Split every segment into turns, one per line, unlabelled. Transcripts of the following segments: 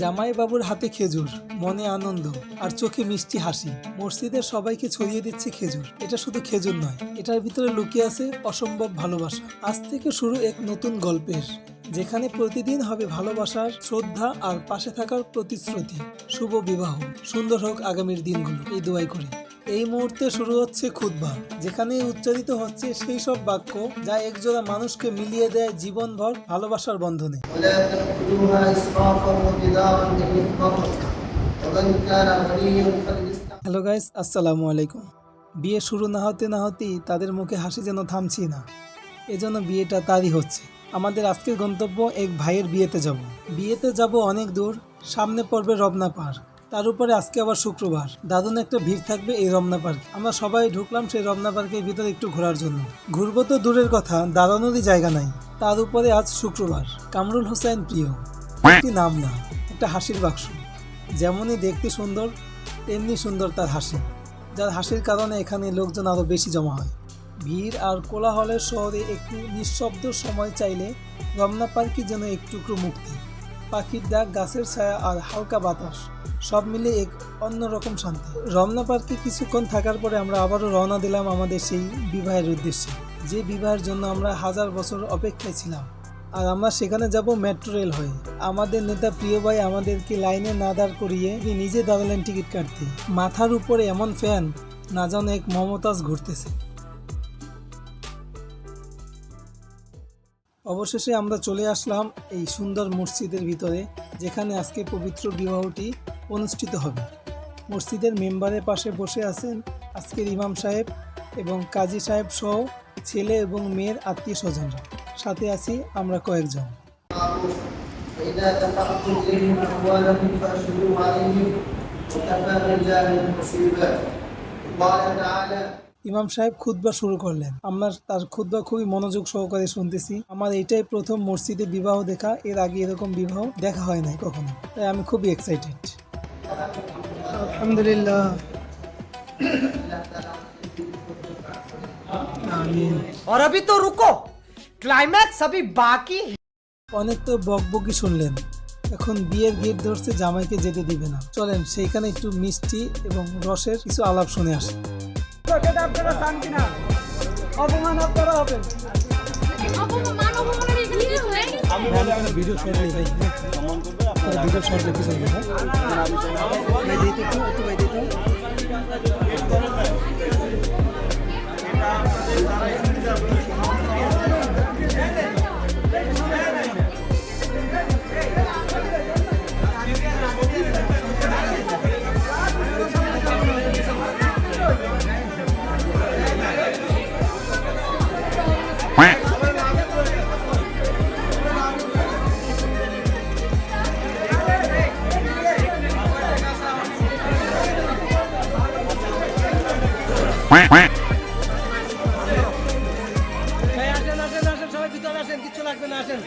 জামাই বাবুর হাতে খেজুর, মনে আনন্দ আর চোখে মিষ্টি হাসি। মসজিদের সবাইকে ছড়িয়ে দিচ্ছে খেজুর। এটা শুধু খেজুর নয়, এটার ভিতরে লুকিয়ে আছে অসম্ভব ভালোবাসা। আজ থেকে শুরু এক নতুন গল্পের, যেখানে প্রতিদিন হবে ভালোবাসার শ্রদ্ধা আর পাশে থাকার প্রতিশ্রুতি। শুভ বিবাহ। সুন্দর হোক আগামীর দিনগুলো। এই দোয়াই করি। এই মুহূর্তে শুরু হচ্ছে খুদবা যেখানে উচ্চারিত হচ্ছে সেই সব বাক্য যা একজোড়া মানুষকে মিলিয়ে দেয় জীবনভর ভালোবাসার বন্ধনে। হ্যালো গাইস, আসসালামু আলাইকুম। বিয়ে শুরু না হতে না হতেই তাদের মুখে হাসি যেন থামছি না। এজন্য বিয়েটা তারই হচ্ছে। আমাদের আজকের গন্তব্য এক ভাইয়ের বিয়েতে যাব। বিয়েতে যাব অনেক দূর, সামনে পড়বে রবনা পার্ক। তার উপরে আজকে আবার শুক্রবার। দারুণ একটা ভিড় থাকবে এই রমনা পার্ক। আমরা সবাই ঢুকলাম সেই রমনা পার্কের ভিতরে একটু ঘোরার জন্য। ঘুরবো তো দূরের কথা দাঁড়ানোরই জায়গা নাই। তার উপরে আজ শুক্রবার। কামরুল হোসেন প্রিয়। একটি নাম না, একটা হাসির বাক্স। যেমনই দেখতে সুন্দর, তেমনি সুন্দর তার হাসি। যার হাসির কারণে এখানে লোকজন আরও বেশি জমা হয়। ভিড় আর কোলাহলের শহরে একটু নিঃশব্দ সময় চাইলে রমনা পার্কই যেন এক টুকরো মুক্তি। পাখির ডাক, গাছের ছায়া আর হালকা বাতাস, সব মিলে এক অন্যরকম শান্তি। রমনা পার্কে কিছুক্ষণ থাকার পরে আমরা আবারও রওনা দিলাম আমাদের সেই বিবাহের উদ্দেশ্যে, যে বিবাহের জন্য আমরা হাজার বছর অপেক্ষায় ছিলাম। আর আমরা সেখানে যাব মেট্রো রেল হয়ে। আমাদের নেতা প্রিয় ভাই আমাদেরকে লাইনে না দাঁড় করিয়ে নিজে দাঁড়ালেন টিকিট কাটতে। মাথার উপরে এমন ফ্যান, না জানো এক মমতাজ ঘুরতেছে। অবশেষে আমরা চলে আসলাম এই সুন্দর মসজিদের ভিতরে যেখানে আজকে পবিত্র বিবাহটি অনুষ্ঠিত হবে মসজিদের মেম্বারের পাশে বসে আছেন আজকের ইমাম সাহেব এবং কাজী সাহেব সহ ছেলে এবং মেয়ের আত্মীয় স্বজনরা সাথে আছি আমরা কয়েকজন
بالمعروف وإذا دفعتم إليهم أموالهم فأشهدوا عليهم وكفى بالله حسيبا قال تعالى
ইমাম সাহেব খুতবা শুরু করলেন আমরা তার খুতবা খুবই মনোযোগ সহকারে শুনতেছি আমার এটাই প্রথম মসজিদে বিবাহ দেখা এর আগে এরকম বিবাহ দেখা হয় নাই কখনো তাই আমি খুবই এক্সাইটেড আলহামদুলিল্লাহ আমিন
और अभी तो रुको क्लाइमैक्स अभी बाकी है
অনেক তো বকবকি শুনলেন এখন বিয়ের গেট ধরছে জামাইকে যেতে দিবে না চলেন সেইখানে একটু মিষ্টি এবং রসের কিছু আলাপ শুনে আসে অপমান আপনারা হবেন
অপমান অপমানের এখানে কিছু হয়ে গেছে
ভিডিও শর্ট নেই ভাই ভিডিও শর্ট রেখে চলবে ভাই দিতে একটু একটু ভাই দিতে
আসেন আসেন আসেন সবাই ভিতরে আসেন কিছু লাগবে না আসেন।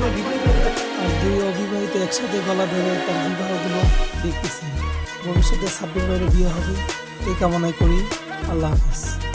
দুই অবিবাহিত একসাথে গলা ধরে তার বিবাহগুলো দেখতেছি। ভবিষ্যতে ছাব্বিশ বাইরে বিয়ে হবে। এই কামনাই করি। আল্লাহ হাফিজ।